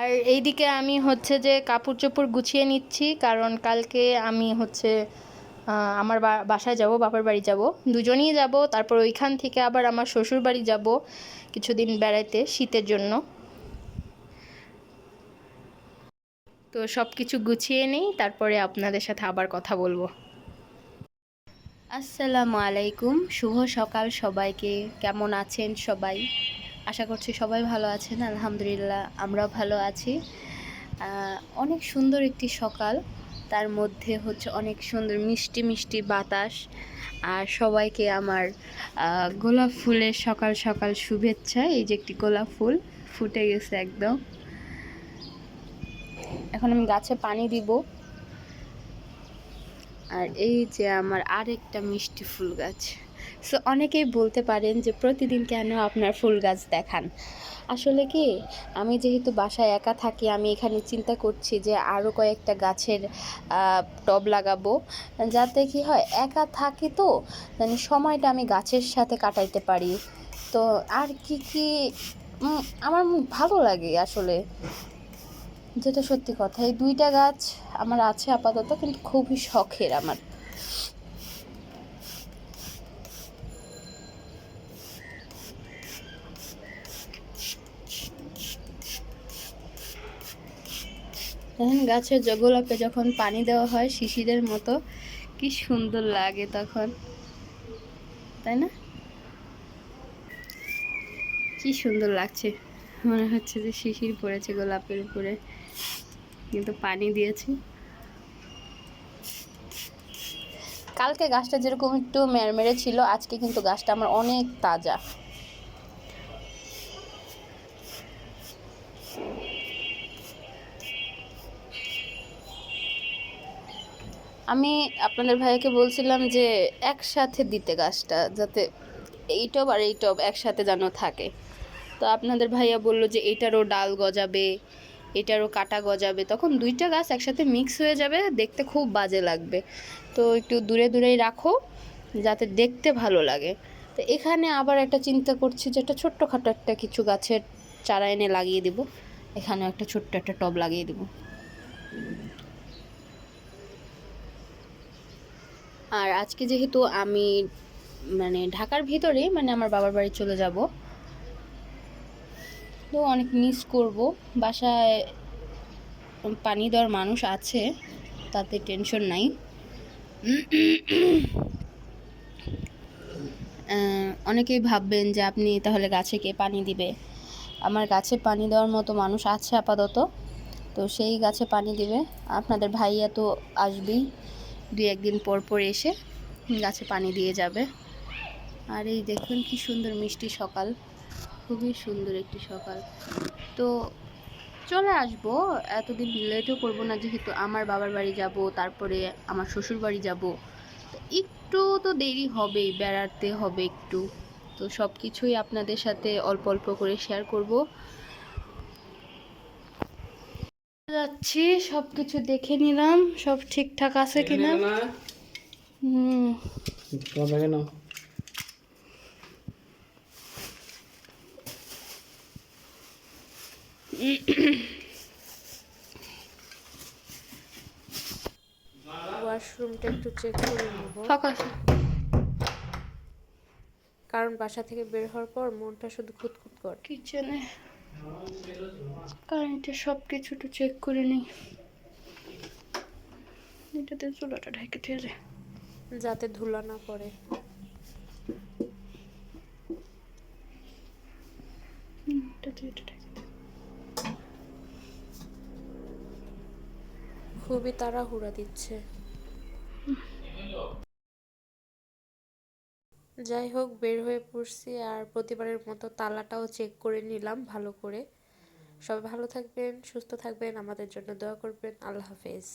আর এইদিকে আমি হচ্ছে যে কাপড় চোপড় গুছিয়ে নিচ্ছি, কারণ কালকে আমি হচ্ছে আমার বাসায় যাব বাবার বাড়ি যাব। দুজনেই যাব, তারপর ওইখান থেকে আবার আমার শ্বশুর বাড়ি যাব কিছুদিন বেড়াইতে, শীতের জন্য। তো সব কিছু গুছিয়ে নিই, তারপরে আপনাদের সাথে আবার কথা বলব। আসসালামু আলাইকুম, শুভ সকাল সবাইকে। কেমন আছেন সবাই? আশা করছি সবাই ভালো আছেন, আলহামদুলিল্লাহ আমরাও ভালো আছি। অনেক সুন্দর একটি সকাল, তার মধ্যে হচ্ছে অনেক সুন্দর মিষ্টি মিষ্টি বাতাস, আর সবাইকে আমার গোলাপ ফুলের সকাল সকাল শুভেচ্ছা, এই যে একটি গোলাপ ফুল ফুটে গেছে একদম। এখন আমি গাছে পানি দিব। আর এই যে আমার আরেকটা মিষ্টি ফুল গাছ। সো অনেকেই বলতে পারেন যে প্রতিদিন কেন আপনার ফুল গাছ দেখান? আসলে কি, আমি যেহেতু বাসায় একা থাকি, আমি এখানে চিন্তা করছি যে আরও কয়েকটা গাছের টব লাগাবো। যাতে কি হয়, একা থাকি তো মানে সময়টা আমি গাছের সাথে কাটাইতে পারি। তো আর কি কি আমার ভালো লাগে আসলে। যেটা সত্যি কথা, এই দুইটা গাছ আমার আছে আপাতত, কিন্তু খুবই শখের আমার। গাছের গোলাপে যখন পানি দেওয়া হয় শিশিরের মতো, কি সুন্দর লাগে তখন। তাই না? কি সুন্দর লাগছে। মনে হচ্ছে যে শিশির পড়েছে গোলাপের উপরে। কিন্তু পানি দিয়েছি। কালকে গাছটা যেরকম একটু মেরমেরে ছিল, আজকে কিন্তু গাছটা আমার অনেক তাজা। আমি আপনাদের ভাইয়াকে বলছিলাম যে একসাথে দিতে গাছটা, যাতে এই টব আর এই টব একসাথে যেন থাকে। তো আপনাদের ভাইয়া বলল যে এটারও ডাল গজাবে, এটারও কাটা গজাবে, তখন দুইটা গাছ একসাথে মিক্স হয়ে যাবে, দেখতে খুব বাজে লাগবে। তো একটু দূরে দূরেই রাখো, যাতে দেখতে ভালো লাগে। তো এখানে আবার একটা চিন্তা করছি যে একটা ছোট্টখাটো একটা কিছু গাছের চারা এনে লাগিয়ে দিব। এখানেও একটা ছোট্ট একটা টব লাগিয়ে দিব। আর আজকে যেহেতু আমি মানে ঢাকার ভিতরে মানে আমার বাবার বাড়ি চলে যাব তো অনেক মিস করব। বাসায় পানি দেওয়ার মানুষ আছে, তাতে টেনশন নাই। অনেকেই ভাববেন যে আপনি তাহলে গাছে কে পানি দিবে? আমার গাছে পানি দেওয়ার মতো মানুষ আছে আপাতত, তো সেই গাছে পানি দিবে। আপনাদের ভাইয়া তো আসবেই, দুই একদিন পর পর এসে গাছে পানি দিয়ে যাবে। আর এই দেখুন কি সুন্দর মিষ্টি সকাল। খুবই সুন্দর একটি সকাল। তো চলে আসব এতদিন লেটও করব না যেহেতু আমার বাবার বাড়ি যাব তারপরে আমার শ্বশুর বাড়ি যাব। তো একটু তো দেরি হবেই বেড়াতে হবে একটু। তো সব কিছুই আপনাদের সাথে অল্প অল্প করে শেয়ার করব। যাচ্ছি সব কিছু দেখে নিলাম সব ঠিকঠাক আছে কিনা? হুম। ওয়াশরুমটা একটু চেক করে নেব। কারণ বাসা থেকে বের হওয়ার পর মনটা শুধু খুঁতখুত করে। কিচেনে কারেন্টের সব কিছু একটু চেক করে নিই। এটাতে চুলাটা ঢেকে ঠেলে যাতে ধুলা না পড়ে এটাতে এটা ঢেকে দে। খুবই তারা তাড়াহুড়া দিচ্ছে। যাই হোক, বের হয়ে পড়ছি আর প্রতিবারের মতো তালাটাও চেক করে নিলাম ভালো করে। সবাই ভালো থাকবেন, সুস্থ থাকবেন, আমাদের জন্য দোয়া করবেন। আল্লাহ হাফেজ।